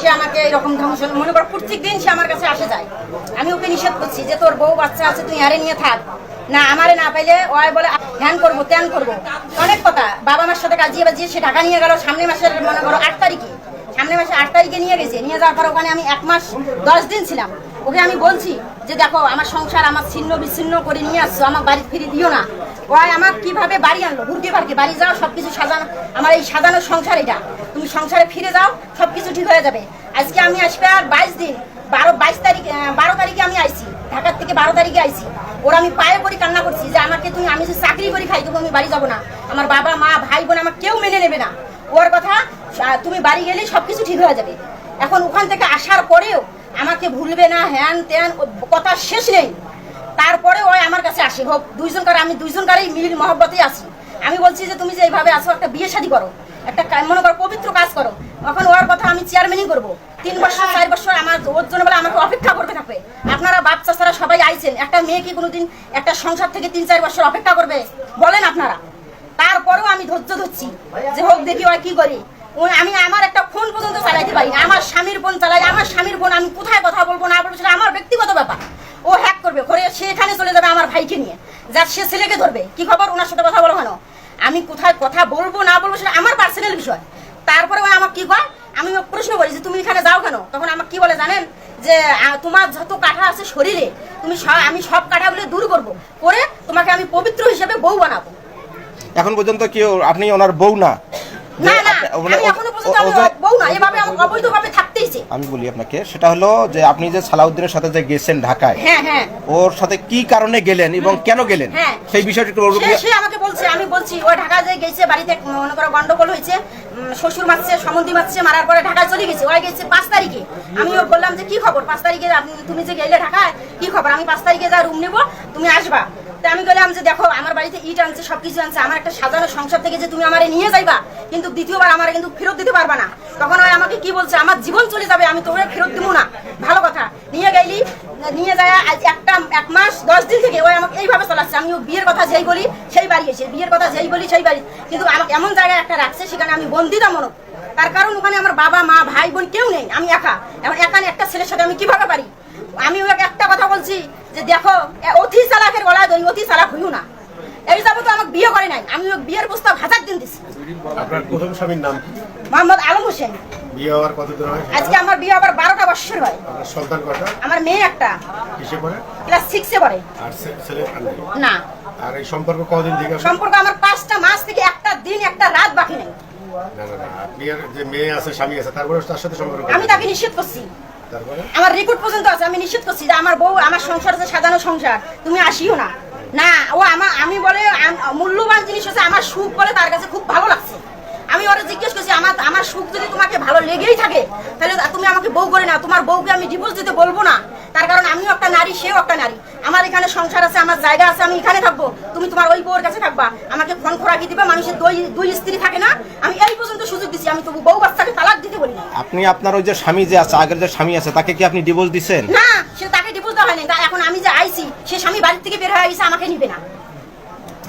সে আমাকে এরকম ধ্বংস মনে কর প্রত্যেক দিন সে আমার কাছে আসে যায়। আমি ওকে নিষেধ করছি যে তোর বউ বাচ্চা আছে, তুই আরে নিয়ে থাক। না, আমারে না পাইলে ওই বলে, ধ্যান করব ত্যান করব। অনেক কথা। বাবা মার সাথে কাজিয়ে বাজিয়ে সে ঢাকা নিয়ে গেল। সামনের মাসের, মনে করো, আট তারিখে। সামনের মাসে আট তারিখে নিয়ে গেছে। নিয়ে যাওয়ার পর ওখানে আমি এক মাস, দশ দিন ছিলাম। ওকে আমি বলছি যে, দেখো, আমার সংসার আমার ছিন্ন বিচ্ছিন্ন করে নিয়ে আসছো আমার বাড়ি ফিরে দিও না। ওই আমার কীভাবে বাড়ি আনলো? ঘুরতে পারকে বাড়ি যাও, সবকিছু সাজানো। আমার এই সাজানো সংসার এটা। তুমি সংসারে ফিরে যাও, সবকিছু ঠিক হয়ে যাবে। আজকে আমি আসবে আর বাইশ দিন, বারো, বাইশ তারিখ বারো তারিখে আমি আইছি। ঢাকার থেকে বারো তারিখে আইছি। ওরা আমি পায়ে পরি কান্না করছি যে আমাকে তুমি, আমি যে চাকরি করি খাই, তবু আমি বাড়ি যাব না। আমার বাবা, মা, ভাই, বোন আমার কেউ মেনে নেবে না। ওর কথা তুমি বাড়ি গেলেই সবকিছু ঠিক হয়ে যাবে। এখন ওখান থেকে আসার পরেও আমাকে ভুলবে না, হ্যান ত্যান কথা শেষ নেই। তারপরে ওই আমার কাছে আসে, হোক, দুইজন কারে, আমি দুইজন কারেই মিল মহব্বতে আছি। আমি বলছি যে, তুমি যে এইভাবে আসো একটা বিয়ে শাদী করো, একটা মনে করো পবিত্র কাজ করো এখন ওর কথা আমি চেয়ারম্যানই করব। তিন বছর, চার বছর আমার ওর জন্য বলে আমাকে অপেক্ষা করতে থাকবে। আপনারা বাচ্চা ছাড়া সবাই আইছেন, একটা মেয়ে কি কোনোদিন একটা সংসার থেকে তিন, চার বছর অপেক্ষা করবে? বলেন আপনারা। তারপরেও আমি ধৈর্য ধরছি, যে হোক, দেখি ওই কি করি। আমি আমার একটা ফোন পর্যন্ত চালাইতে পারি আমার স্বামীর ফোন চালাই, আমার স্বামীর ফোন, আমি কোথায় কথা বলব না বলব সেটা আমার ব্যক্তিগত ব্যাপার। করবে করে সেখানে চলে যাবে আমার ভাইকে নিয়ে। যার সে ছেলেকে ধরবে। কি খবর? ওনার সাথে কথা বলো কেন? আমি কোথায় কথা বলব না বলব সেটা আমার পার্সোনাল বিষয়। তারপরে ও আমাকে কি কয়? আমি প্রশ্ন করি যে তুমি এখানে যাও কেন? তখন আমাকে কি বলে জানেন? যে তোমার যত কাঠা আছে শরীরে তুমি আমি সব কাঠাগুলো দূর করব। করে তোমাকে আমি পবিত্র হিসেবে বউ বানাবো। এখন পর্যন্ত কি আপনি ওনার বউ না? না না আমি এখনও পর্যন্ত বউ না এভাবে আমাকে অবৈধভাবে থাকতেইছে আমি বলি আপনাকে সেটা হলো যে আপনি যে সালাউদ্দিনের সাথে যে গেছেন ঢাকায় হ্যাঁ হ্যাঁ। ওর সাথে কি কারণে গেলেন এবং কেন গেলেন? হ্যাঁ। সেই বিষয়টি একটু সে সে আমাকে বলছে আমি বলছি ও ঢাকা যে গেছে বাড়িতে মনে করো গন্ডগোল হয়েছে উম, শ্বশুর মারছে সমন্ধি মারছে মারার পরে ঢাকায় চলে গেছে ওই গেছে পাঁচ তারিখে। আমি ওকে বললাম যে কি খবর? পাঁচ তারিখে আপনি- তুমি যে গেলে ঢাকায় কি খবর? আমি পাঁচ তারিখে যা রুম নেব তুমি আসবা। তা আমি বললাম যে দেখো, আমার বাড়িতে ইট আনছে, সবকিছু আনছে, আমার একটা সাজানো সংসার থেকে যে তুমি আমারে নিয়ে যাইবা, কিন্তু দ্বিতীয়বার আমার কিন্তু ফেরত দিতে পারবা না। তখন ওই আমাকে কি বলছে, আমার জীবন চলে যাবে, আমি তোরে ফেরত দিব না। ভালো কথা। নিয়ে গেলি, নিয়ে যায় আজ একটা, এক মাস, দশ দিন থেকে ওই আমাকে এইভাবে চালাচ্ছে। আমি বিয়ের কথা যেই বলি, সেই বাড়ি এসে, বিয়ের কথা যেই বলি, সেই বাড়ি। কিন্তু আমাকে এমন জায়গায় একটা রাখছে, সেখানে আমি বন্দিতা মনে তার কারণ ওখানে আমার বাবা, মা, ভাই, বোন কেউ নেই, আমি একা। এখন একা একটা ছেলের সাথে আমি কীভাবে পারি? আমি ওকে একটা কথা বলছি যে দেখো অতি চালাকের গলায় দই অতি চালাক হইও না। এই যাব তো আমাকে বিয়ে করে নাই। আমি বিয়ের প্রস্তাব হাজার দিন দিছি। আপনার প্রথম স্বামীর নাম মোহাম্মদ আলম হোসেন। বিয়ে হওয়ার কতদিন হয়? আজকে আমার বিয়ে আবার বারোটা বছর হয়। আপনার সন্তান কটা আমার মেয়ে একটা। কিসে পড়ে? ক্লাস সিক্সে পড়ে। আর ছেলে না। আর এই সম্পর্ক কতদিন থেকে সম্পর্ক আমার পাঁচটা মাস থেকে একটা দিন একটা রাত বাকি নেই। না না না যে মেয়ে আছে স্বামী আছে তারপরে তার সাথে সম্পর্ক আমি তাকে নিষেধ করছি। আমার রেকর্ড পর্যন্ত আছে, আমি নিশ্চিত করছি যে আমার বউ, আমার সংসার আছে সাজানো সংসার। তুমি আসিও না। না, ও আমার আমি বলে মূল্যবান জিনিস হচ্ছে আমার সুখ বলে তার কাছে খুব ভালো লাগছে। আমি ওরা জিজ্ঞেস করছি আমার আমার সুখ যদি তোমাকে ভালো লেগেই থাকে তাহলে তুমি আমাকে বউ করে না তোমার বউকে আমি ডিভোর্স দিতে বলব না। তার কারণ আমিও একটা নারী সেও একটা নারী। আমার এখানে সংসার আছে আমার জায়গা আছে আমি এখানে থাকব। তুমি তোমার ওই বউর কাছে থাকবা। আমাকে ফোন খোরাকি দিবা মানুষের দুই দুই স্ত্রী থাকে না। আমি এই পর্যন্ত সুযোগ দিচ্ছি আমি তবু বউ বাচ্চাকে তালাক দিতে বলি না আপনি আপনার ওই যে স্বামী যে আছে আগের যে স্বামী আছে তাকে কি আপনি ডিভোর্স দিচ্ছেন না সে তাকে ডিভোর্স দেওয়া হয়নি। এখন আমি যে আইছি সে স্বামী বাড়ির থেকে বের হয়ে গেছে আমাকে নিবে না।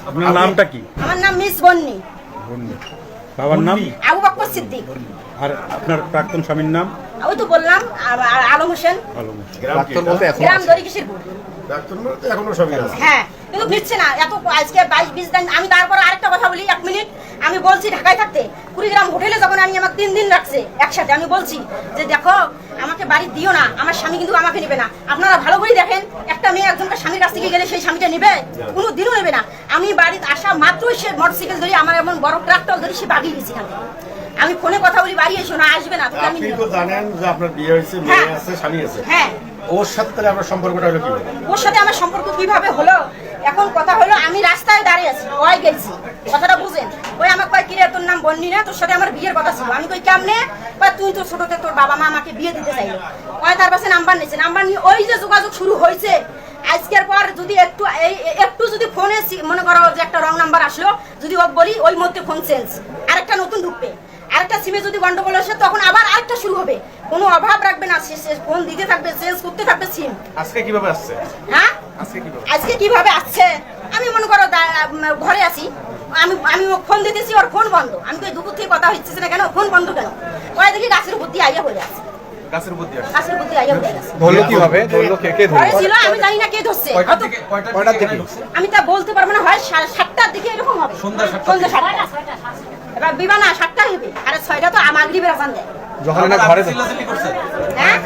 আপনার নামটা কি? আমার নাম মিস বন্নি। বাবার নাম? আবু বকর সিদ্দিক। আর আপনার প্রাক্তন স্বামীর নাম? আমি তো বললাম আলম হোসেন। আলম প্রাক্তন বলতে এখন গ্রাম দরিকিশিরপুর ডাক্তার তো এখনও স্বামী আছে। হ্যাঁ কিন্তু ফিরছে না। এত আজকে বাইশ বিশ দিন আমি তারপর আরেকটা কথা বলি এক মিনিট। আমি বলছি ঢাকায় থাকতে কুড়িগ্রাম হোটেলে যখন আমি আমার তিন দিন রাখছে একসাথে আমি বলছি যে দেখো আমাকে বাড়ি দিও না আমার স্বামী কিন্তু আমাকে নেবে না। আপনারা ভালো করে দেখেন একটা মেয়ে একজনকে স্বামীর কাছ থেকে গেলে সেই স্বামীটা নেবে কোনো দিনও নেবে না। আমি বাড়িতে আসা মাত্রই সে মোটরসাইকেল ধরি আমার এমন বড় ট্রাক্টর ধরি সে বাগিয়ে দিয়েছি এখান। আমি ফোনে কথা বলি বাড়ি এসো না আসবে না আপনি তো জানেন যে আপনার বিয়ে হয়েছে মেয়ে হ্যাঁ। আছে স্বামী আছে। হ্যাঁ। ওর সাথে তাহলে আপনার সম্পর্কটা হলো কি ওর সাথে আমার সম্পর্ক কীভাবে হলো? এখন কথা হলো আমি রাস্তায় দাঁড়িয়ে আছি ওই গেছি কথাটা বুঝেন ওই আমার কয় কিরে তোর নাম বন্নি না তোর সাথে আমার বিয়ের কথা ছিল। আমি কই কেমনে? কয় তুই তো ছোটতে তোর বাবা মা আমাকে বিয়ে দিতে চাইলো। ওই তার কাছে নাম্বার নিয়েছে। নাম্বার নিয়ে ওই যে যোগাযোগ শুরু হয়েছে আজকের পর যদি একটু এই একটু যদি ফোনে মনে করো যে একটা রং নাম্বার আসলো যদি ওক বলি ওই মধ্যে ফোন চেঞ্জ আরেকটা নতুন ঢুকবে। আরেকটা সিমে যদি গন্ডগোল আসে তখন আবার আরেকটা শুরু হবে। কোনো অভাব রাখবে না ফোন দিতে থাকবে চেঞ্জ করতে থাকবে সিম আজকে কীভাবে আসছে? হ্যাঁ? আজকে কীভাবে? আজকে কীভাবে আসছে? আমি মনে করো ঘরে আছি। আমি আমি ফোন দিতেছি ওর ফোন বন্ধ। আমি তো দুপুর থেকে কথা হচ্ছে না কেন? ফোন বন্ধ কেন? ওই দেখি গাছের দিয়ে আইয়া হয়ে আছে। গাছের উপর গাছের প্রতি আইয়া উঠে গেছে ধরলো কীভাবে? ধরলো কে? কে ধরলো? ছিল আমি জানি না কে ধরছে। কয়টার দিকে কয়টার কয়টার দিকে দিকে? ঢুকছে? আমি তা বলতে পারব না হয় সাতটার দিকে এরকম হবে। সন্ধ্যা সাতটার সন্ধ্যা সাতটা। এবার বিবানা সাতটা হবে। আর ছয়টা তো দেয়। যখন না ঘরে হ্যাঁ?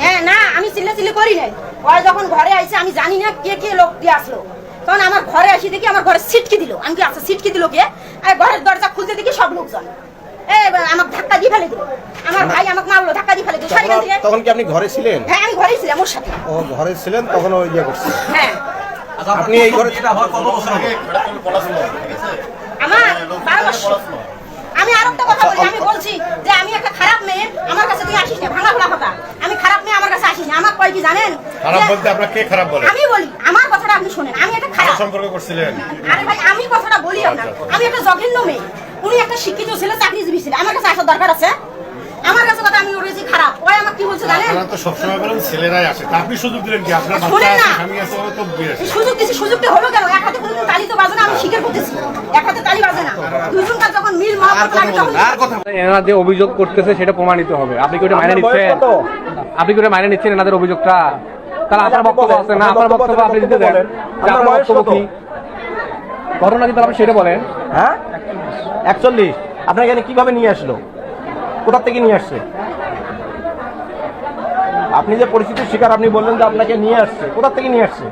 হ্যাঁ না আমি চিল্লা চিল্লি করি নাই। ওরা যখন ঘরে আইছে আমি জানি না কে কে লোক দিয়ে আসলো। তখন আমার ঘরে আসি দেখি আমার ঘরে সিটকি দিল আমি কি আচ্ছা সিটকি দিল কে আর ঘরের দরজা খুলতে দেখি সব লোকজন। আমাকে ধাক্কা দিয়ে ফেলে দিল। আমার ভাই আমাকে মারলো ধাক্কা দিয়ে ফেলে দিল। তখন কি আপনি ঘরে ছিলেন? হ্যাঁ আমি ঘরেই ছিলাম ওর সাথে। ও ঘরে ছিলেন তখন ওই ইয়ে করছে। হ্যাঁ। আচ্ছা, আপনি এই ঘরে- এটা হওয়ার কত বছর হলো আমার বারো বছর। আমি আর একটা কথা বলি আমি বলছি যে আমি একটা খারাপ মেয়ে আমার কাছে তুই আসিস না ভাঙা খোলা কথা। আমি খারাপ মেয়ে আমার কাছে আসিস না। আমার কয় কি জানেন? খারাপ বলতে আপনার কে খারাপ বলে? আমি বলি আমার আপনি শুনেন আমি একটা খারাপ সম্পর্ক করছিলেন। আরে ভাই আমি কথাটা বলি আপনার। আমি একটা জঘন্য মেয়ে। উনি একটা শিক্ষিত ছেলে চাকরিজীবী ছিল। আমার কাছে আসার দরকার আছে। আমার কাছে কথা আমি খারাপ। ওই আমার কি বলছে জানেন? আপনারা তো সবসময় বলেন ছেলেরাই আসে। তা আপনি সুযোগ দিলেন কি? আপনার বাচ্চা আছে। স্বামী আছে ও তো বিয়ে আছে। সুযোগ দিছি সুযোগটা হলো কেন? এক হাতে কোনোদিন তালি তো বাজে না আমি স্বীকার করতেছি। এক হাতে তালি বাজে না। দুজনকার যখন মিল মহাপত লাগে তখন এনারা যে অভিযোগ করতেছে সেটা প্রমাণিত হবে। আপনি কি ওটা মাইনে নিচ্ছেন? আপনি কি ওটা মাইনে নিচ্ছেন এনাদের অভিযোগটা? তাহলে আপনার বক্তব্য আছে না? আপনার বক্তব্য আপনি দিতে দেন। আপনার বক্তব্য কি? ঘটনা কিন্তু আপনি সেটা বলেন। হ্যাঁ? একচল্লিশ। আপনার এখানে কীভাবে নিয়ে আসলো? কোথার থেকে নিয়ে আসছে? আপনি যে পরিস্থিতির শিকার আপনি বললেন যে আপনাকে নিয়ে আসছে। কোথার থেকে নিয়ে আসছে?